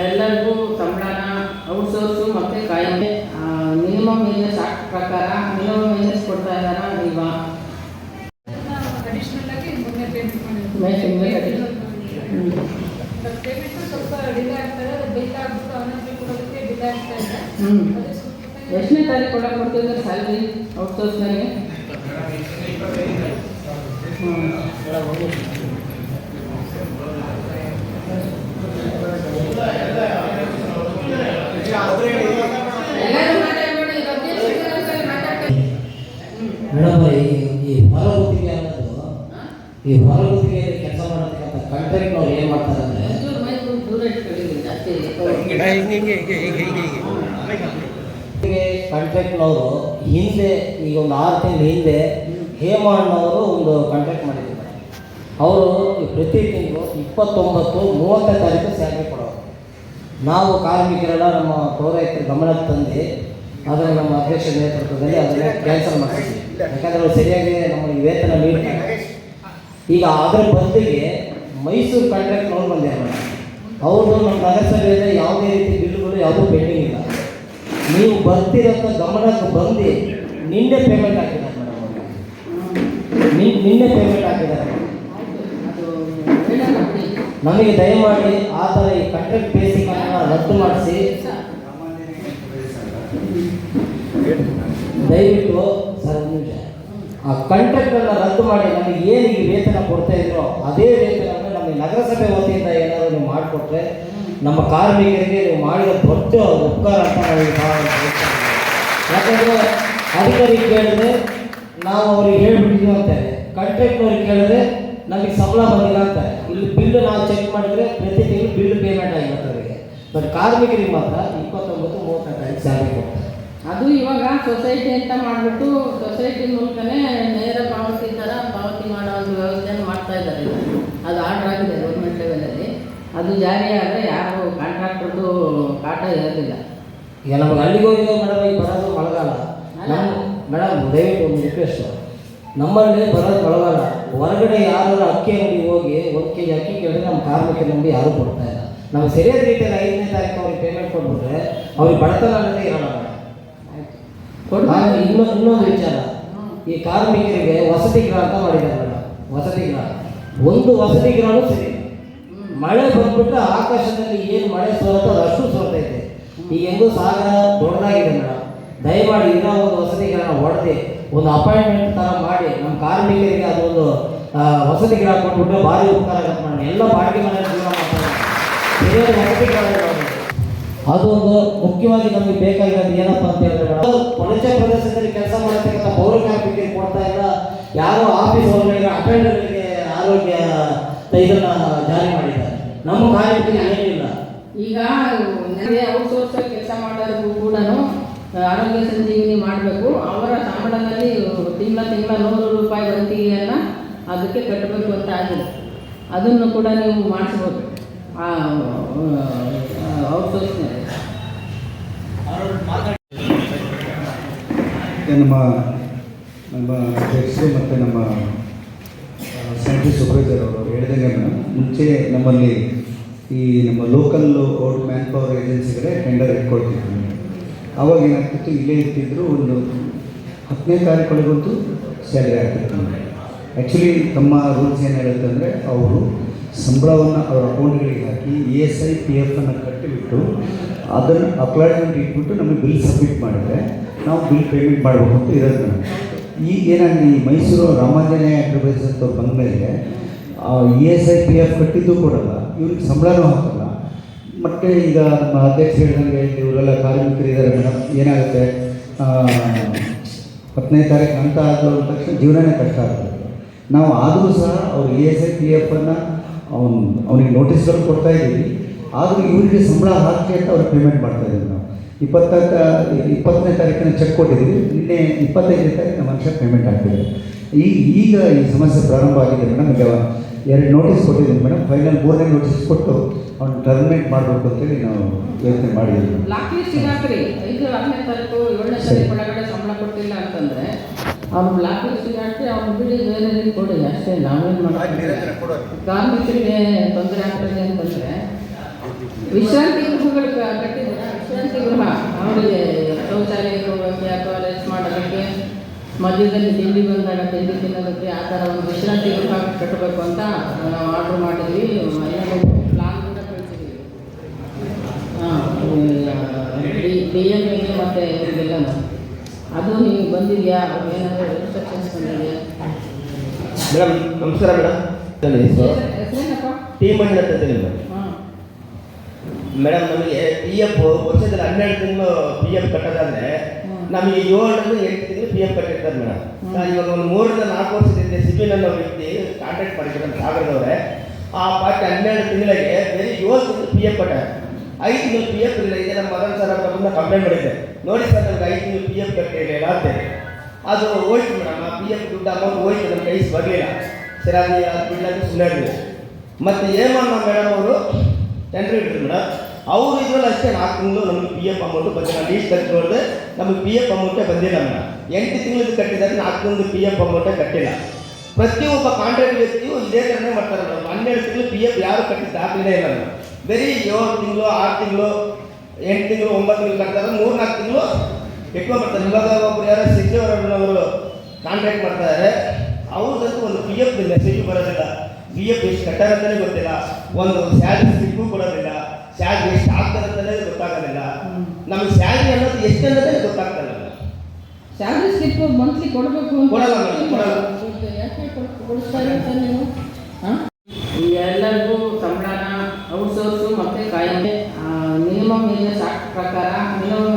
ಎಲ್ಲರಿಗೂ ಸಂಬಳನ ಔಟ್ಸೋರ್ಸು ಮತ್ತು ಕಾಯಂ ಮಿನಿಮಮ್ ವೇಜಸ್ ಆಕ್ಟ್ ಪ್ರಕಾರ, ಮಿನಿಮಮ್ ವೇಜಸ್ ಕೊಡ್ತಾ ಇದ್ದಾರಾ ಇಲ್ವಾ? ಎಷ್ಟನೇ ಆಗಿ ಮೊನ್ನೆ ಪೇಮೆಂಟ್ ಸ್ಯಾಲ್ರಿ ಔಟ್ಸೋರ್ಸ್ನಲ್ಲಿ? ತಿಂಗ್ಳಿಗೆ ಈ ಈ ಹೊರಗುತ್ತಿಗೆ ಅನ್ನೋದು ಈ ಹೊರಗುತ್ತಿಗೆಯಲ್ಲಿ ಕೆಲಸ ಮಾಡತಕ್ಕಂಥ ಕಾಂಟ್ರಾಕ್ಟ್ನವ್ರು ಏನು ಮಾಡ್ತಾರೆ ಅಂದರೆ ಒಂಚೂರು ಮೈಕು ದೂರ ಇಟ್ಕೊಳ್ಳಿ ಜಾಸ್ತಿ ಹಿಂದೆ ಈಗ ಒಂದು ಆರು ತಿಂಗಳ ಹಿಂದೆ ಹೇಮಣ್ಣವರು ಒಂದು ಕಾಂಟ್ರಾಕ್ಟ್ ಮಾಡಿದ್ದಾರೆ. ಅವರು ಪ್ರತಿ ತಿಂಗಳು ಇಪ್ಪತ್ತೊಂಬತ್ತು ಮೂವತ್ತನೇ ತಾರೀಕು ಸ್ಯಾಲ್ರಿ ಕೊಡೋರು. ನಾವು ಕಾರ್ಮಿಕರೆಲ್ಲ ನಮ್ಮ ಪೌರಾಯುಕ್ತರ ಗಮನಕ್ಕೆ ತಂದು ಅದನ್ನು ನಮ್ಮ ಅಧ್ಯಕ್ಷ ನೇತೃತ್ವದಲ್ಲಿ ಅದನ್ನು ಕ್ಯಾನ್ಸಲ್ ಮಾಡ್ತಿದ್ದೀವಿ. ಯಾಕಂದರೆ ಅವ್ರು ಸರಿಯಾಗಿ ನಮ್ಮ ವೇತನ ನೀಡ್ತಾರೆ ಈಗ ಅದರ ಬದಲಿಗೆ ಮೈಸೂರು ಕಾಂಟ್ರಾಕ್ಟ್ ಅವ್ರು ಬಂದಿದ್ದಾರೆ ಅವ್ರದ್ದು ನಮ್ಮ ನಗರಸಭೆಯಿಂದ ಯಾವುದೇ ರೀತಿ ಬಿಲ್ಗಳು ಯಾವುದೂ ಪೆಂಡಿಂಗ್ ಇಲ್ಲ. ನೀವು ಬರ್ತಿರೋಂಥ ಗಮನಕ್ಕೆ ಬಂದು ನಿನ್ನೆ ಪೇಮೆಂಟ್ ಹಾಕಿದ್ದಾರೆ ಮೇಡಮ್ ನಿನ್ನೆ ಪೇಮೆಂಟ್ ಹಾಕಿದ್ದಾರೆ. ನಮಗೆ ದಯಮಾಡಿ ಆ ಥರ ಈ ಕಾಂಟ್ರಾಕ್ಟ್ ಬೇಸಿಕ್ ರದ್ದು ಮಾಡಿಸಿ. ದಯವಿಟ್ಟು ಸರ್ ಆ ಆ ಕಾಂಟ್ರಾಕ್ಟನ್ನು ರದ್ದು ಮಾಡಿ, ನಮಗೆ ಏನು ಈ ವೇತನ ಕೊಡ್ತಾ ಇದ್ರೋ ಅದೇ ವೇತನವನ್ನು ನಮಗೆ ನಗರಸಭೆ ವತಿಯಿಂದ ಏನಾದರೂ ನೀವು ಮಾಡಿಕೊಟ್ರೆ ನಮ್ಮ ಕಾರ್ಮಿಕರಿಗೆ ನೀವು ಮಾಡಿದ ದೊಡ್ಡ ಉಪಕಾರ ಅಂತ ಭಾವಿಸ್ತೀವಿ. ಯಾಕಂದರೆ ಅಧಿಕಾರಿಗೆ ಕೇಳಿದ್ರೆ ನಾವು ಅವ್ರಿಗೆ ಹೇಳ್ಬಿಟ್ಟಿದ್ದೀವಿ ಅಂತಾರೆ. ಕಾಂಟ್ರಾಕ್ಟ್ನವ್ರಿಗೆ ಕೇಳಿದ್ರೆ ನಮಗೆ ಸಂಬಳ ಬಂದಿಲ್ಲ ಅಂತಾರೆ. ಇಲ್ಲಿ ಬಿಲ್ ನಾವು ಚೆಕ್ ಮಾಡಿದ್ರೆ ಪ್ರತಿ ತಿಂಗಳು ಬಿಲ್ ಪೇಮೆಂಟ್ ಆಗಿರ್ತದೆ ಬಟ್ ಕಾರ್ಮಿಕರಿಗೆ ಮಾತ್ರ ಇಪ್ಪತ್ತೊಂಬತ್ತು ಮೂವತ್ತನೇ ಸ್ಯಾಲ್ರಿ ಕೊಡ್ತಾರೆ ಅದು ಇವಾಗ ಸೊಸೈಟಿ ಅಂತ ಮಾಡಿಬಿಟ್ಟು ಸೊಸೈಟಿ ಮೂಲಕನೇ ನೇರ ಪಾವತಿ ಥರ ಪಾವತಿ ಮಾಡೋ ಒಂದು ವ್ಯವಸ್ಥೆಯನ್ನು ಮಾಡ್ತಾ ಇದ್ದಾರೆ. ಅದು ಆರ್ಡರ್ ಆಗಿದೆ ಗೌರ್ಮೆಂಟ್ ಲೆವೆಲಲ್ಲಿ ಅದು ಜಾರಿ ಆದರೆ ಯಾರು ಕಾಂಟ್ರಾಕ್ಟರ್ದು ಕಾಟ ಇರೋದಿಲ್ಲ. ಈಗ ನಮಗೆ ಅಲ್ಲಿಗೆ ಹೋಗಿ ಮೇಡಮ್ ಈಗ ಬರೋದು ಮಳೆಗಾಲ. ಮೇಡಮ್ ದಯವಿಟ್ಟು ಒಂದು ರಿಕ್ವೆಸ್ಟು ನಮ್ಮಲ್ಲಿ ಬರೋದು ಮಳೆಗಾಲ. ಹೊರಗಡೆ ಯಾರು ಅಕ್ಕಿ ಅಂಗಡಿ ಹೋಗಿ ಒಂದು ಕೆ ಜಿ ಅಕ್ಕಿ ಕೇಳಿದ್ರೆ ನಮ್ಮ ಕಾರ್ಮಿಕ ನಂಬಿ ಯಾರು ಕೊಡ್ತಾ ಇಲ್ಲ. ನಮ್ಗೆ ಸರಿಯಾದ ರೀತಿಯಲ್ಲಿ ಐದನೇ ತಾರೀಕು ಅವ್ರಿಗೆ ಪೇಮೆಂಟ್ ಕೊಟ್ಬಿಟ್ರೆ ಅವ್ರಿಗೆ ಬಡತನ ಅನ್ನೋದೇ ಇರೋಣ ಇನ್ನೊಂದು ಇನ್ನೊಂದು ವಿಚಾರ. ಈ ಕಾರ್ಮಿಕರಿಗೆ ವಸತಿ ಗೃಹ ಅಂತ ಮಾಡಿದ್ದಾರೆ ಮೇಡಮ್. ವಸತಿ ಗೃಹ. ಒಂದು ವಸತಿ ಗೃಹನೂ ಸರಿ. ಮಳೆ ಬಂದ್ಬಿಟ್ಟು ಆಕಾಶದಲ್ಲಿ ಏನು ಮಳೆ ಸೋಲತ್ತೋ ಅಷ್ಟು ಸೋರ್ತೈತೆ ಈಗ ಹೆಂಗೂ ಸಾಗರ ದೊಡ್ಡದಾಗಿದೆ ಮೇಡಮ್. ದಯಮಾಡಿ ಇನ್ನೂ ಒಂದು ವಸತಿ ಗೃಹ ಹೊಡೆದು ಒಂದು ಅಪಾಯಿಂಟ್ಮೆಂಟ್ ಥರ ಮಾಡಿ ನಮ್ಮ ಕಾರ್ಮಿಕರಿಗೆ ಅದೊಂದು ವಸತಿ ಗೃಹ ಕೊಟ್ಬಿಟ್ಟು ಭಾರಿ ಉಪಕಾರ ಆಗುತ್ತೆ ಮೇಡಮ್ ಎಲ್ಲ ಬಾಡಿಗೆ ಮನೆ ಜೀವನ ಮಾಡ್ತಾರೆ. ಸರಿಯಾದ ವಸತಿ ಗೃಹ ಇರೋದು. ಅದು ಒಂದು ಮುಖ್ಯವಾಗಿ ನಮಗೆ ಬೇಕಾಗಿರೋದು ಏನಪ್ಪ ಅಂತ ಹೇಳಿದ್ರೆ ಕೊಳಚೆ ಪ್ರದೇಶದಲ್ಲಿ ಕೆಲಸ ಮಾಡತಕ್ಕಂಥ ಪೌರ ಕಾರ್ಮಿಕರಿಗೆ ಕೊಡ್ತಾ ಇಲ್ಲ ಯಾರೋ ಆಫೀಸ್ ಒಳಗಡೆ ಅಟೆಂಡರ್ಗಳಿಗೆ ಆರೋಗ್ಯ ಇದನ್ನ ಜಾರಿ ಮಾಡಿದ್ದಾರೆ. ನಮ್ಮ ಕಾರ್ಮಿಕರಿಗೆ ಏನಿಲ್ಲ ಈಗ ಔಟ್ಸೋರ್ಸ್ ಕೆಲಸ ಮಾಡೋರಿಗೂ ಕೂಡ ಆರೋಗ್ಯ ಸಂಜೀವಿನಿ ಮಾಡಬೇಕು. ಅವರ ಸಂಬಳದಲ್ಲಿ ತಿಂಗಳ ತಿಂಗಳ ನೂರು ರೂಪಾಯಿ ವಂತಿಗೆಯನ್ನು ಅದಕ್ಕೆ ಕಟ್ಟಬೇಕು ಅಂತ ಆಗಿದೆ. ಅದನ್ನು ಕೂಡ ನೀವು ಮಾಡಿಸ್ಬೋದು. ನಮ್ಮ ನಮ್ಮ ಅಧ್ಯಕ್ಷರು ಮತ್ತು ನಮ್ಮ ಸೆಂಟ್ರಲ್ ಸೂಪರ್ವೈಸರ್ ಅವರು ಹೇಳಿದಂಗೆ ಮುಂಚೆ ನಮ್ಮಲ್ಲಿ ಈ ನಮ್ಮ ಲೋಕಲ್ ಔಟ್ ಮ್ಯಾನ್ ಪವರ್ ಏಜೆನ್ಸಿಗಳೇ ಟೆಂಡರ್ ಇಟ್ಕೊಳ್ತಿದ್ವಿ ಅವಾಗ ಏನಾಗ್ತಿತ್ತು, ಇಲ್ಲೇ ಇರ್ತಿದ್ರು, ಒಂದು ಹತ್ತನೇ ತಾರೀಕೊಳಗಂತೂ ಸ್ಯಾಲರಿ ಆಗ್ತಿತ್ತು ಆ್ಯಕ್ಚುಲಿ ತಮ್ಮ ರೂಲ್ಸ್ ಏನು ಹೇಳುತ್ತೆ ಅಂದರೆ ಅವರು ಸಂಬಳವನ್ನು ಅವರ ಅಕೌಂಟ್ಗಳಿಗೆ ಹಾಕಿ ಇ ಎಸ್ ಐ ಪಿ ಎಫನ್ನು ಕಟ್ಟಿಬಿಟ್ಟು ಅದನ್ನು ಅಪ್ಲಾಯ್ಮೆಂಟ್ ಇಟ್ಬಿಟ್ಟು ನಮಗೆ ಬಿಲ್ ಸಬ್ಮಿಟ್ ಮಾಡಿದ್ರೆ ನಾವು ಬಿಲ್ ಪೇಮೆಂಟ್ ಮಾಡಬೇಕು ಅಂತ ಇರೋದು ಮೇಡಮ್ ಈಗ ಏನಾಗಿ ಮೈಸೂರು ರಾಮಾಂಜನೇಯ ಎಂಟರ್ಪ್ರೈಸ್ ಅಂತ ಬಂದ ಮೇಲೆ E S I P F ಕಟ್ಟಿದ್ದು ಕೊಡಲ್ಲ ಇವ್ರಿಗೆ ಸಂಬಳನೂ ಹಾಕಲ್ಲ. ಮತ್ತು ಈಗ ನಮ್ಮ ಅಧ್ಯಕ್ಷ ಹೇಳಿದಂಗೆ ಇವರೆಲ್ಲ ಕಾರ್ಮಿಕರಿದ್ದಾರೆ ಮೇಡಮ್, ಏನಾಗುತ್ತೆ? ಹತ್ತನೇ ತಾರೀಕು ಅಂತ ಆದ ತಕ್ಷಣ ಜೀವನನೇ ಕಷ್ಟ ಆಗ್ತದೆ. ನಾವು ಆದರೂ ಸಹ ಅವ್ರು ಇ ಎಸ್ ಐ ಪಿ ಎಫನ್ನು ಅವ್ನು ಅವನಿಗೆ ನೋಟಿಸ್ಗಳು ಕೊಡ್ತಾ ಇದ್ದೀವಿ. ಆದರೂ ಇವರಿಗೆ ಸಂಬಳ ಹಾಕಿ ಅಂತ ಅವ್ರಿಗೆ ಪೇಮೆಂಟ್ ಮಾಡ್ತಾ ಇದ್ದೀವಿ ನಾವು ಇಪ್ಪತ್ತ ಇಪ್ಪತ್ತನೇ ತಾರೀಕಿನ ಚೆಕ್ ಕೊಟ್ಟಿದ್ದೀವಿ. ನಿನ್ನೆ ಇಪ್ಪತ್ತೈದನೇ ತಾರೀಕು ಮನುಷ್ಯ ಪೇಮೆಂಟ್ ಆಗ್ತಿದೆ. ಈಗ ಈಗ ಈ ಸಮಸ್ಯೆ ಪ್ರಾರಂಭ ಆಗಿದೆ ಮೇಡಮ್. ಈಗ ಎರಡು ನೋಟಿಸ್ ಕೊಟ್ಟಿದ್ದೀನಿ ಮೇಡಮ್. ಫೈನಲ್ ಮೂರನೇ ನೋಟಿಸ್ ಕೊಟ್ಟು ಅವ್ನು ಟರ್ಮಿನೇಟ್ ಮಾಡಬೇಕು ಅಂತೇಳಿ ನಾವು ಯೋಚನೆ ಮಾಡಿದ್ದೀವಿ. ಬ್ಲಾಕ್ ಲಿಸ್ಟಿಗೆ ಹಾಕ್ರಿ ಐದು ಹತ್ತನೇ ತಾರೀಕು ಏಳನೇ ತಾರೀಕು ಒಳಗಡೆ ಸಂಬಳ ಕೊಟ್ಟಿಲ್ಲ ಅಂತಂದರೆ ಅವ್ನು ಬ್ಲಾಕ್ ಲಿಸ್ಟಿಗೆ ಹಾಕಿ ಅವ್ನು ಬಿಡಿ ಬೇರೆ ರೀತಿ ಕೊಡಿ ಅಷ್ಟೇ ನಾವೇನು ಮಾಡೋದು ಕಾರ್ಮಿಕರಿಗೆ ತೊಂದರೆ ಆಗ್ತದೆ ಅಂತಂದರೆ ವಿಶ್ರಾಂತಿ ಗೃಹಗಳು ಕಟ್ಟಿದ್ರೆ ವಿಶ್ರಾಂತಿ ಗೃಹ. ಅವರಿಗೆ ಶೌಚಾಲಯಕ್ಕೆ ಹೋಗೋಕ್ಕೆ ಅಥವಾ ರೆಸ್ಟ್ ಮಾಡೋದಕ್ಕೆ ಮಧ್ಯದಲ್ಲಿ ತಿಂಡಿ ಬಂದಾಗ ತಿಂಡಿ ತಿನ್ನೋದಕ್ಕೆ ಆ ಥರ ಒಂದು ವಿಶ್ರಾಂತಿ ಗೃಹ ಕಟ್ಟಬೇಕು ಅಂತ ನಾವು ಆರ್ಡ್ರ್ ಮಾಡಿದ್ವಿ. ಪ್ಲಾನ್ ಕೂಡ ಕಳಿಸಿದ್ವಿ ಹಾಂ ಡಿ ಮತ್ತೆ ಎಂ ಎಗೆ ಮತ್ತು ಇವರಿಗೆಲ್ಲನೂ ಅದು ನಿಮಗೆ ಬಂದಿದೆಯಾ? ಏನಾದರೂ ಇನ್ಸ್ಟ್ರಕ್ಷನ್ಸ್ ಬಂದಿದೆಯಾ? ಮೇಡಮ್ ನಮಸ್ಕಾರ ಮೇಡಮ್. ನನ್ನ ಹೆಸರು ಹೆಸರೇನಪ್ಪ? ಟಿ ಅಂತ ಮೇಡಮ್. ನಮಗೆ ಪಿ ಎಫ್ ವರ್ಷದಲ್ಲಿ ಹನ್ನೆರಡು ತಿಂಗಳು ಪಿ ಎಫ್ ಕಟ್ಟೋದಾದ್ರೆ. ನಮಗೆ ಏಳರಿಂದ ಎಂಟು ತಿಂಗಳು ಪಿ ಎಫ್ ಕಟ್ಟಿರ್ತಾರೆ ಮೇಡಮ್. ಇವಾಗ ಒಂದು ಮೂರರಿಂದ ನಾಲ್ಕು ವರ್ಷದಿಂದ ಸಿಬಿಲ್ ಅನ್ನೋ ವ್ಯಕ್ತಿ ಕಾಂಟ್ಯಾಕ್ಟ್ ಮಾಡಿದ್ರು ಸಾಗರದವ್ರೆ. ಆ ಪಾರ್ಟಿ ಹನ್ನೆರಡು ತಿಂಗಳಿಗೆ ಬರೀ ಏಳು ತಿಂಗಳು ಪಿ ಎಫ್ ಕಟ್ಟಾರೆ. ಐದು ತಿಂಗಳು ಪಿ ಎಫ್ ಇಲ್ಲ ಇದೆ ನಮ್ಮ ಮದನ್ ಸರ್ ಅವ್ರನ್ನ ಕಂಪ್ಲೇಂಟ್ ಮಾಡಿದ್ದೆ ನೋಡಿ ಸರ್ ನನಗೆ ಐದು ತಿಂಗಳು ಪಿ ಎಫ್ ಕಟ್ಟಿರಲಿಲ್ಲ ಅಂತೇಳಿ ಅದು ಹೋಯ್ತು ಮೇಡಮ್, ಆ ಪಿ ಎಫ್ ದುಡ್ಡು ಅಮೌಂಟ್ ಹೋಯ್ತು ನನ್ನ ಕೈ ಬರಲಿಲ್ಲ. ಸರ್, ಅದು ಬಿಡ್ಲಾಗಿ ಸುಳ್ಳಿ ಮತ್ತು ಏಮನ್ನ ಮೇಡಮ್ ಅವರು ಟೆಂಡರ್ ಇಟ್ಟರು ಮೇಡಮ್, ಅವರು ಇದ್ರಲ್ಲಿ ಅಷ್ಟೇ ನಾಲ್ಕು ತಿಂಗಳು ನಮಗೆ ಪಿ ಎಫ್ ಅಮೌಂಟು ಬಂದಿಲ್ಲ. ಲೀಸ್ಟ್ ಕಟ್ಟಿ ನೋಡಿದ್ರೆ ನಮಗೆ ಪಿ ಎಫ್ ಅಮೌಂಟೇ ಬಂದಿಲ್ಲ ಮೇಡಮ್. ಎಂಟು ತಿಂಗಳದ್ದು ಕಟ್ಟಿದ್ದಾರೆ, ನಾಲ್ಕು ತಿಂಗಳು ಪಿ ಎಫ್ ಅಮೌಂಟೇ ಕಟ್ಟಿಲ್ಲ. ಪ್ರತಿಯೊಬ್ಬ ಕಾಂಟ್ರಾಕ್ಟ್ ವ್ಯಕ್ತಿಯು ಇದೇ ಥರನೇ ಮಾಡ್ತಾರೆ ಮೇಡಮ್. ಹನ್ನೆರಡು ತಿಂಗಳು ಪಿ ಎಫ್ ಯಾರು ಕಟ್ಟಿದ್ದು ದಾಖಲೆ ಇಲ್ಲ ಮೇಡಮ್. ಬರೀ ಏಳು ತಿಂಗಳು ಆರು ತಿಂಗಳು ಎಂಟು ತಿಂಗಳು ಒಂಬತ್ತು ತಿಂಗಳು ಕಟ್ತಾರೆ ಮೂರು ನಾಲ್ಕು ತಿಂಗಳು ಇಟ್ಕೊಂಡ್ಬರ್ತಾರೆ ಇವಾಗ ಒಬ್ರು ಯಾರೋ ಅವರು ಕಾಂಟ್ರಾಕ್ಟ್ ಮಾಡ್ತಾರೆ ಜೊತೆ ಒಂದು ಪಿ ಎಫ್ ಮೆಸೇಜ್ ಬರೋದಿಲ್ಲ. ಪಿ ಎಫ್ ಎಷ್ಟು ಕಟ್ಟಾರ ಅಂತಲೇ ಗೊತ್ತಿಲ್ಲ. ಒಂದು ಸ್ಯಾಲ್ರಿ ಸಿಕ್ಕೂ ಕೊಡೋದಿಲ್ಲ ಸ್ಯಾಲ್ರಿ ಎಷ್ಟು ಆಗ್ತದೆ ಅಂತಲೇ ಗೊತ್ತಾಗೋದಿಲ್ಲ. ನಮಗೆ ಸ್ಯಾಲ್ರಿ ಅನ್ನೋದು ಎಷ್ಟು ಅನ್ನೋದೇ ಗೊತ್ತಾಗ್ತಲ್ಲ ಸ್ಯಾಲ್ರಿ ಸ್ಲಿಪ್ ಮಂತ್ಲಿ ಕೊಡಬೇಕು ಅಂತ ಕೊಡಲ್ಲ ಕೊಡಲ್ಲ. ಎಲ್ಲರಿಗೂ ಸಂಬಳನ ಔಟ್ಸೋರ್ಸು ಮತ್ತು ಕಾಯಂ ಮಿನಿಮಮ್ ವೇಜಸ್ ಆಕ್ಟ್ ಪ್ರಕಾರ ಮಿನಿಮಮ್